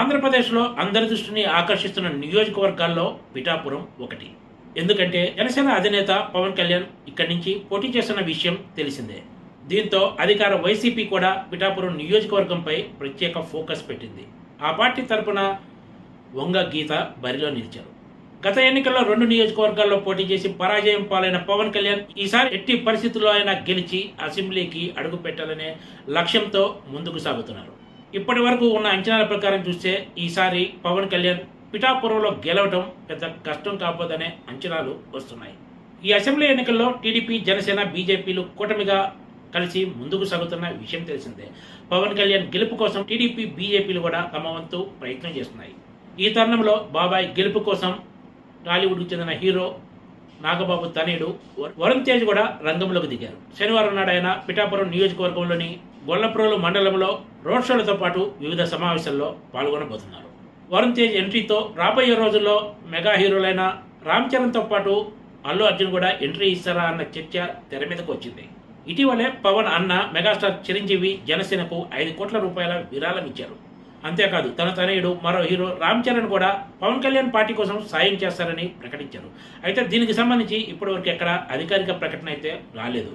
ఆంధ్రప్రదేశ్లో అందరి దృష్టిని ఆకర్షిస్తున్న నియోజకవర్గాల్లో పిఠాపురం ఒకటి. ఎందుకంటే జనసేన అధినేత పవన్ కళ్యాణ్ ఇక్కడి నుంచి పోటీ చేస్తున్న విషయం తెలిసిందే. దీంతో అధికార వైసీపీ కూడా పిఠాపురం నియోజకవర్గంపై ప్రత్యేక ఫోకస్ పెట్టింది. ఆ పార్టీ తరపున వంగ గీత బరిలో నిలిచారు. గత ఎన్నికల్లో రెండు నియోజకవర్గాల్లో పోటీ చేసి పరాజయం పాలైన పవన్ కళ్యాణ్ ఈసారి ఎట్టి పరిస్థితుల్లో అయినా గెలిచి అసెంబ్లీకి అడుగు పెట్టాలనే లక్ష్యంతో ముందుకు సాగుతున్నారు. ఇప్పటి వరకు ఉన్న అంచనాల ప్రకారం చూస్తే ఈసారి పవన్ కళ్యాణ్ పిఠాపురంలో గెలవటం పెద్ద కష్టం కాబోదనే అంచనాలు వస్తున్నాయి. ఈ అసెంబ్లీ ఎన్నికల్లో టీడీపీ జనసేన బీజేపీలు కూటమిగా కలిసి ముందుకు సాగుతున్న విషయం తెలిసిందే. పవన్ కళ్యాణ్ గెలుపు కోసం టీడీపీ బీజేపీలు కూడా తమ వంతు ప్రయత్నం చేస్తున్నాయి. ఈ తరుణంలో బాబాయ్ గెలుపు కోసం టాలీవుడ్కు చెందిన హీరో నాగబాబు తనయుడు వరుణ్ తేజ్ కూడా రంగంలోకి దిగారు. శనివారం నాడు ఆయన పిఠాపురం నియోజకవర్గంలోని గొల్లప్రోలు మండలంలో రోడ్ షోలతో పాటు వివిధ సమావేశాల్లో పాల్గొనబోతున్నారు. వరుణ్ తేజ్ ఎంట్రీతో రాబోయే రోజుల్లో మెగా హీరోలైన రామ్ చరణ్తో పాటు అల్లు అర్జున్ కూడా ఎంట్రీ ఇస్తారా అన్న చర్చ తెర మీదకు వచ్చింది. ఇటీవలే పవన్ అన్న మెగాస్టార్ చిరంజీవి జనసేనకు ఐదు కోట్ల రూపాయల విరాళం ఇచ్చారు. అంతేకాదు తన తనయుడు మరో హీరో రామ్ చరణ్ కూడా పవన్ కళ్యాణ్ పార్టీ కోసం సాయం చేస్తారని ప్రకటించారు. అయితే దీనికి సంబంధించి ఇప్పటివరకు ఎక్కడ అధికారిక ప్రకటన అయితే రాలేదు.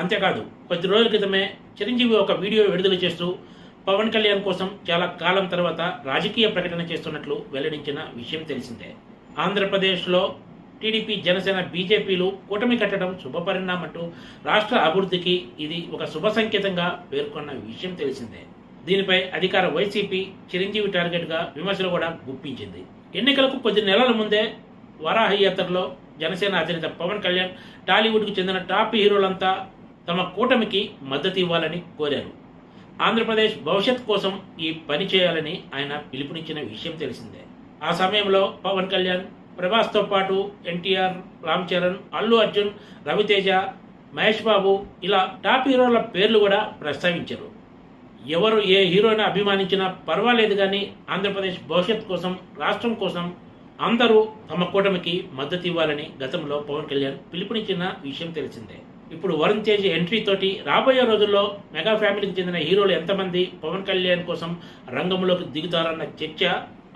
అంతేకాదు కొద్ది రోజుల క్రితమే చిరంజీవి ఒక వీడియో విడుదల చేస్తూ పవన్ కళ్యాణ్ కోసం చాలా కాలం తర్వాత రాజకీయ ప్రకటన చేస్తున్నట్లు వెల్లడించిన విషయం తెలిసిందే. ఆంధ్రప్రదేశ్లో టీడీపీ జనసేన బీజేపీలు కూటమి కట్టడం శుభపరిణామంటూ రాష్ట్ర అభివృద్ధికి ఇది ఒక శుభ సంకేతంగా పేర్కొన్న విషయం తెలిసిందే. దీనిపై అధికార వైసీపీ చిరంజీవి టార్గెట్గా విమర్శలు కూడా గుప్పించింది. ఎన్నికలకు కొద్ది నెలల ముందే వరాహ యాత్రలో జనసేన అధినేత పవన్ కళ్యాణ్ టాలీవుడ్కు చెందిన టాప్ హీరోలంతా తమ కూటమికి మద్దతు ఇవ్వాలని కోరారు. ఆంధ్రప్రదేశ్ భవిష్యత్ కోసం ఈ పని చేయాలని ఆయన పిలుపునిచ్చిన విషయం తెలిసిందే. ఆ సమయంలో పవన్ కళ్యాణ్ ప్రభాస్తో పాటు ఎన్టీఆర్ రామ్ చరణ్ అల్లు అర్జున్ రవితేజ మహేష్ బాబు ఇలా టాప్ హీరోల పేర్లు కూడా ప్రస్తావించారు. ఎవరు ఏ హీరోని అభిమానించినా పర్వాలేదు కానీ ఆంధ్రప్రదేశ్ భవిష్యత్ కోసం రాష్ట్రం కోసం అందరూ తమ కూటమికి మద్దతు ఇవ్వాలని గతంలో పవన్ కళ్యాణ్ పిలుపునిచ్చిన విషయం తెలిసిందే. ఇప్పుడు వరుణ్ తేజ్ ఎంట్రీ తోటి రాబోయే రోజుల్లో మెగా ఫ్యామిలీకి చెందిన హీరోలు ఎంతమంది? పవన్ కళ్యాణ్ కోసం రంగంలోకి దిగుతారన్న చర్చ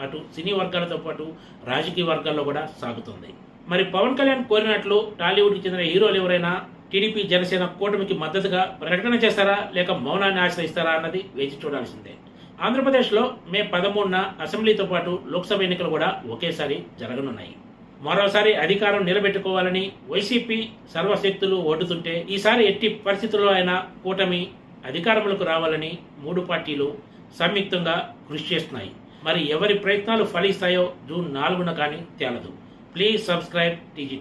అటు సినీ వర్గాలతో పాటు రాజకీయ వర్గాల్లో కూడా సాగుతుంది. మరి పవన్ కళ్యాణ్ కోరినట్లు టాలీవుడ్కి చెందిన హీరోలు ఎవరైనా టీడీపీ జనసేన కూటమికి మద్దతుగా ప్రకటన చేస్తారా? లేక మౌనాన్ని ఆశ్రయిస్తారా అన్నది వేచి చూడాల్సిందే. ఆంధ్రప్రదేశ్లో మే పదమూడున అసెంబ్లీతో పాటు లోక్సభ ఎన్నికలు కూడా ఒకేసారి జరగనున్నాయి. మరోసారి అధికారం నిలబెట్టుకోవాలని వైసీపీ సర్వశక్తులు ఒడ్డుతుంటే ఈసారి ఎట్టి పరిస్థితుల్లో అయినా కూటమి అధికారంలోకి రావాలని మూడు పార్టీలు సంయుక్తంగా కృషి చేస్తున్నాయి. మరి ఎవరి ప్రయత్నాలు ఫలిస్తాయో జూన్ నాలుగున కానీ తేలదు. Please subscribe TGT